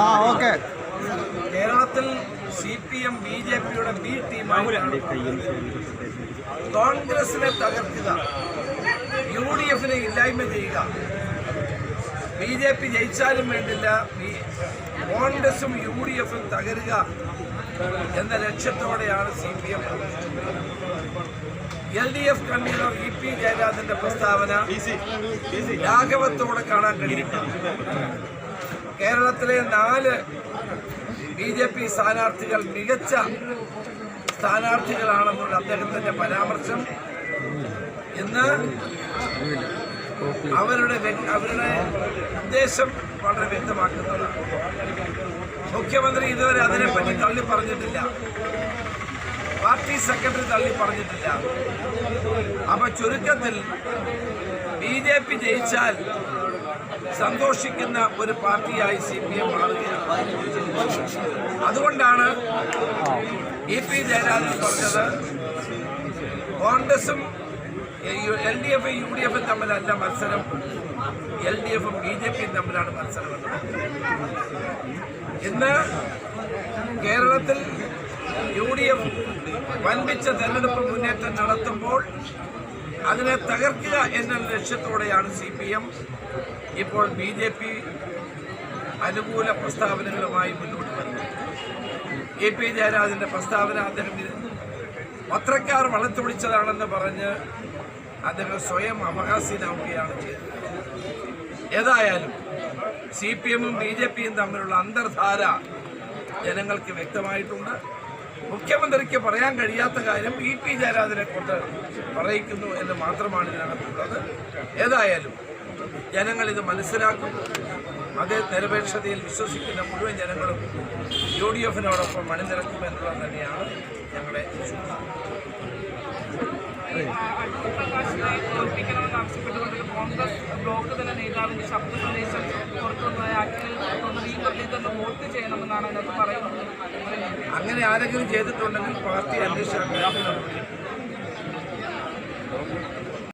ആ ഓക്കെ. കേരളത്തിൽ C P M B J പിയുടെ ബി ടീമായിട്ടാണ് കോൺഗ്രസിനെ തകർക്കുക. യു ഡി എഫിനെ ഇല്ലായ്മ ചെയ്യുക. ബി ജെ പി ജയിച്ചാലും വേണ്ടില്ല. കോൺഗ്രസും യു ഡി എഫും തകരുക എന്ന ലക്ഷ്യത്തോടെയാണ് C P M L D F convener E P ജയരാജന്റെ പ്രസ്താവന ലാഘവത്തോടെ കാണാൻ കഴിയും. കേരളത്തിലെ നാല് ബി ജെ പി സ്ഥാനാർത്ഥികൾ മികച്ച സ്ഥാനാർത്ഥികളാണെന്നുള്ള അദ്ദേഹത്തിന്റെ പരാമർശം. ഇന്ന് അവരുടെ അവരുടെ ഉദ്ദേശം വളരെ വ്യക്തമാക്കുന്നതാണ്. മുഖ്യമന്ത്രി ഇതുവരെ അതിനെപ്പറ്റി തള്ളി പറഞ്ഞിട്ടില്ല. പാർട്ടി സെക്രട്ടറി തള്ളി പറഞ്ഞിട്ടില്ല. അപ്പൊ ചുരുക്കത്തിൽ ബി ജെ പി ജയിച്ചാൽ സന്തോഷിക്കുന്ന ഒരു പാർട്ടിയായി സി പി എം മാറുകയാണ്. അതുകൊണ്ടാണ് ഇ പി ജയരാജൻ പറഞ്ഞത് കോൺഗ്രസും എൽ ഡി എഫും യു ഡി എഫും തമ്മിലല്ല മത്സരം എൽ ഡി എഫും ബി ജെ പിയും തമ്മിലാണ് മത്സരം ഇന്ന് കേരളത്തിൽ യു ഡി എഫ് വൻപിച്ച തെരഞ്ഞെടുപ്പ് മുന്നേറ്റം നടത്തുമ്പോൾ അതിനെ തകർക്കുക എന്ന ലക്ഷ്യത്തോടെയാണ് സി പി എം ഇപ്പോൾ ബി ജെ പി അനുകൂല പ്രസ്താവനകളുമായി മുന്നോട്ട് വരുന്നത് എ പി ജയരാജന്റെ പ്രസ്താവന അദ്ദേഹം പത്രക്കാർ വളർത്തുപിടിച്ചതാണെന്ന് പറഞ്ഞ് അദ്ദേഹം സ്വയം അവകാശീനാവുകയാണ് ചെയ്തത്. ഏതായാലും സി പി എമ്മും ബി ജെ പിയും തമ്മിലുള്ള അന്തർധാര ജനങ്ങൾക്ക് വ്യക്തമായിട്ടുണ്ട്. മുഖ്യമന്ത്രിക്ക് പറയാൻ കഴിയാത്ത കാര്യം ഇ പി ജയരാജനെ കൊണ്ട് പറയിക്കുന്നു എന്ന് മാത്രമാണ് ഇതിനകത്തുള്ളത്. ഏതായാലും ജനങ്ങൾ ഇത് മനസ്സിലാക്കും. അതേ നിരപേക്ഷതയിൽ വിശ്വസിക്കുന്ന മുഴുവൻ ജനങ്ങളും യു ഡി എഫിനോടൊപ്പം തന്നെയാണ് ഞങ്ങളുടെ വിശ്വാസം പ്രകാശിനെ തോൽപ്പിക്കണമെന്ന് ആവശ്യപ്പെട്ടുകൊണ്ട് കോൺഗ്രസ് ബ്ലോക്ക് തന്നെ നേതാവിന്റെ ശബ്ദ സന്ദേശം ഈ മുരളീധരന് വോട്ട് ചെയ്യണമെന്നാണ് അതിനകത്ത് പറയുന്നത്. അങ്ങനെ ആരെങ്കിലും ചെയ്തിട്ടുണ്ടെങ്കിൽ പാർട്ടി അന്വേഷിച്ചാൽ